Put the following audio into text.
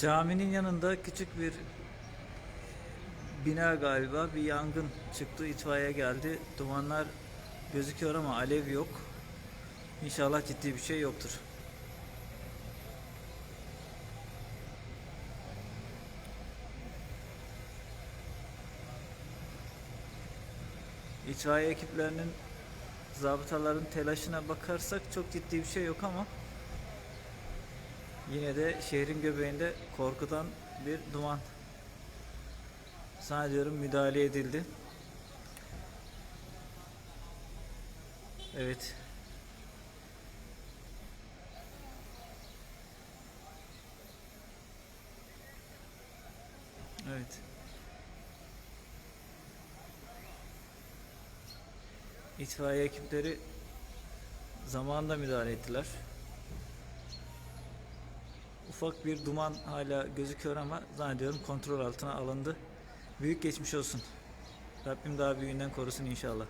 Caminin yanında küçük bir bina galiba bir yangın çıktı. itfaiye geldi. Dumanlar gözüküyor ama alev yok. İnşallah ciddi bir şey yoktur. İtfaiye ekiplerinin zabıtaların telaşına bakarsak çok ciddi bir şey yok ama yine de şehrin göbeğinde korkudan bir duman. Zannediyorum müdahale edildi. Evet. Evet. İtfaiye ekipleri zamanında müdahale ettiler. Ufak bir duman hala gözüküyor ama zannediyorum kontrol altına alındı. Büyük geçmiş olsun. Rabbim daha büyüğünden korusun inşallah.